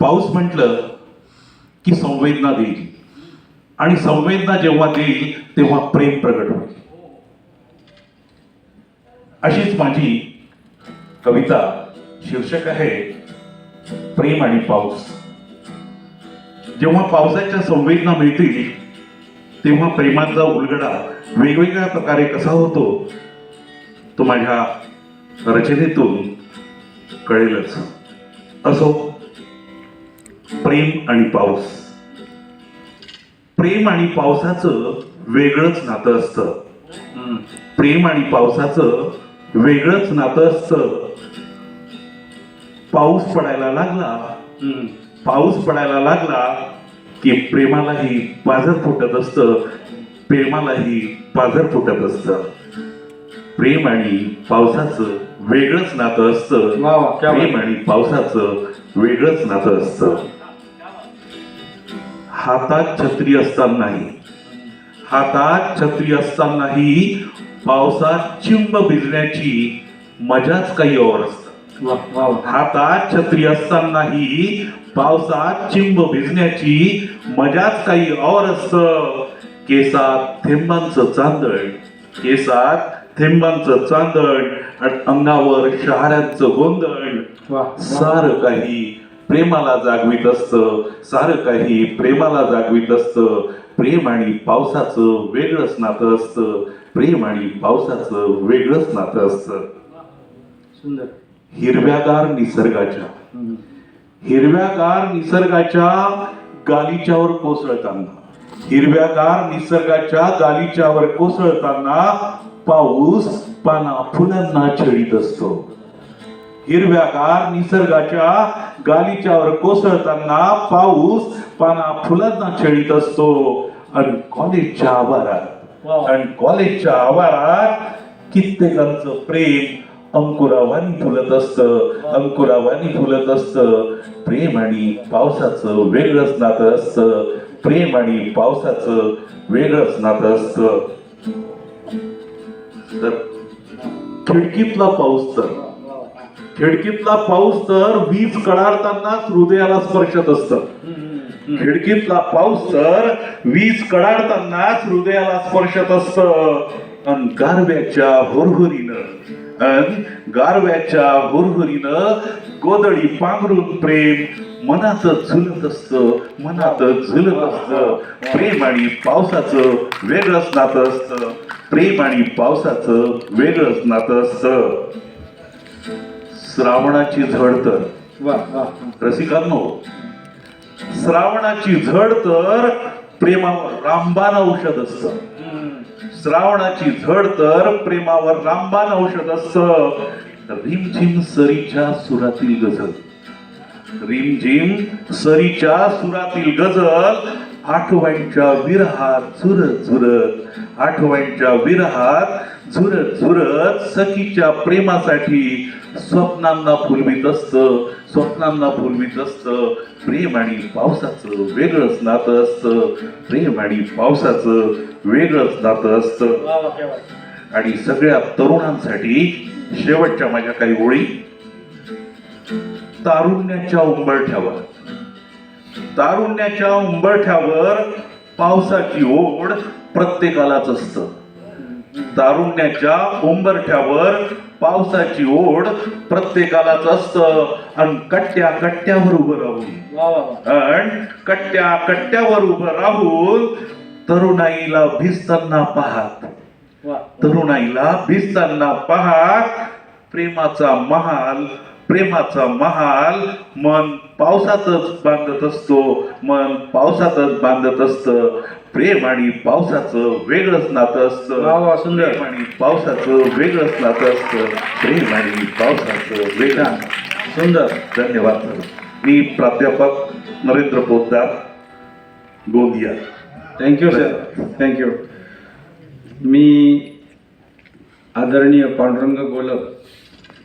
पाऊस म्हटलं की संवेदना देईल. आणि संवेदना जेव्हा देईल तेव्हा प्रेम प्रगट होईल. अशीच माझी कविता शीर्षक आहे प्रेम आणि पाऊस. जेव्हा पावसाच्या संवेदना मिळतील तेव्हा प्रेमाचा उलगडा वेगवेगळ्या प्रकारे कसा होतो तो माझ्या रचनेतून कळेलच. असो प्रेम आणि पाऊस. प्रेम आणि पावसाचं वेगळंच नातं असतं. प्रेम आणि पावसाचं वेगळंच नातं असतं. पाऊस पडायला लागला. पाऊस पडायला लागला की प्रेमालाही पाझर फुटत असतं. प्रेमालाही पाझर फुटत असतं. प्रेम आणि पावसाचं वेगळंच नातं असतं. प्रेम आणि पावसाचं वेगळंच नातं असतं. हातात छत्री असतानाही हातात छत्री असतानाही पावसात चिंब भिजण्याची मजाच काही और असतं. हातात छत्री असतानाही पावसात चिंब भिजण्याची मजाच काही और असत. केसात थेंबांचं चांदण केसात थेंबांचं चांदण आणि अंगावर शहाऱ्यांचं गोंधळ सारं काही प्रेमाला जागवीत असतं सारं काही प्रेमाला जागवीत असतं. प्रेम आणि पावसाचं वेगळंच नातं असतं. प्रेम आणि पावसाचं वेगळंच नातं असतं. सुंदर. हिरव्यागार निसर्गाच्या. हिरव्यागार निसर्गाच्या गालिच्यावर कोसळताना. हिरव्यागार निसर्गाच्या गालिच्यावर कोसळताना पाऊस पाना फुलांना छळीत असतो. हिरव्यागार निसर्गाच्या गालिच्यावर कोसळताना पाऊस पाना फुलांना छळीत असतो. आणि कॉलेजच्या आवारात. आणि कॉलेजच्या आवारात कित्येकांचं प्रेम अंकुरावानी फुलत असतं. अंकुरावानी फुलत असतं. प्रेम आणि पावसाचं वेगळंच नातं असतं. प्रेम आणि पावसाचं वेगळंच नातं असतं. तर खिडकीतला पाऊस तर खिडकीतला पाऊस तर वीज कडाडतानाच हृदयाला स्पर्शत असतं. खिडकीतला पाऊस तर वीज कडाडतानाच हृदयाला स्पर्शत असत. अन गारव्याच्या हुरहुरीनं अन गारव्याच्या हुरहुरीनं गोदळी पांघरून प्रेम मनाच झुलत असत मनात झुलत असत. प्रेम आणि पावसाचं वेगळंच नातं असतं. प्रेम आणि पावसाचं वेगळंच नातं असतं. श्रावणाची झड तर. रसिकांनो श्रावणाची झड तर प्रेमावर रामबाण औषध असत. श्रावणाची झड तर प्रेमावर रामबाण औषध असत. रिमझिम सरीच्या सुरातील गझल. रिमझिम सरीच्या सुरातील गझल. आठवणच्या विरहात झुरत झुरत. आठवणच्या विरहात झुरत झुरत. सखीच्या प्रेमासाठी स्वप्नांना फुलवीत असत. स्वप्नांना फुलवीत असत. प्रेम आणि पावसाचं वेगळंच नातं असतं. प्रेम आणि पावसाचं वेगळंच नातं असतं. आणि सगळ्या तरुणांसाठी शेवटच्या माझ्या काही ओळी. तारुण्याच्या उंबरठ्यावर. तारुण्याच्या उंबरठ्यावर पावसाची ओढ प्रत्येकालाच असतं. तारुण्याच्या उंबरठ्यावर पावसाची ओढ प्रत्येकालाच असतं. आणि कट्ट्या कट्ट्यावर उभं राहून. आणि कट्ट्या कट्ट्यावर उभं राहून तरुणाईला भिजताना पाहत. तरुणाईला भिजताना पाहत. प्रेमाचा महाल प्रेमाचा महाल. मन पावसातच बांधत असतो. मन पावसातच बांधत असतं. प्रेम आणि पावसाचं वेगळंच नातं असतं. सुंदर. आणि पावसाचं वेगळंच नातं असतं. प्रेम आणि पावसाचं वेगळं सुंदर. धन्यवाद. मी प्राध्यापक Narendra Poddar Gondia. Thank you sir thank you मी आदरणीय पांडुरंग गोलक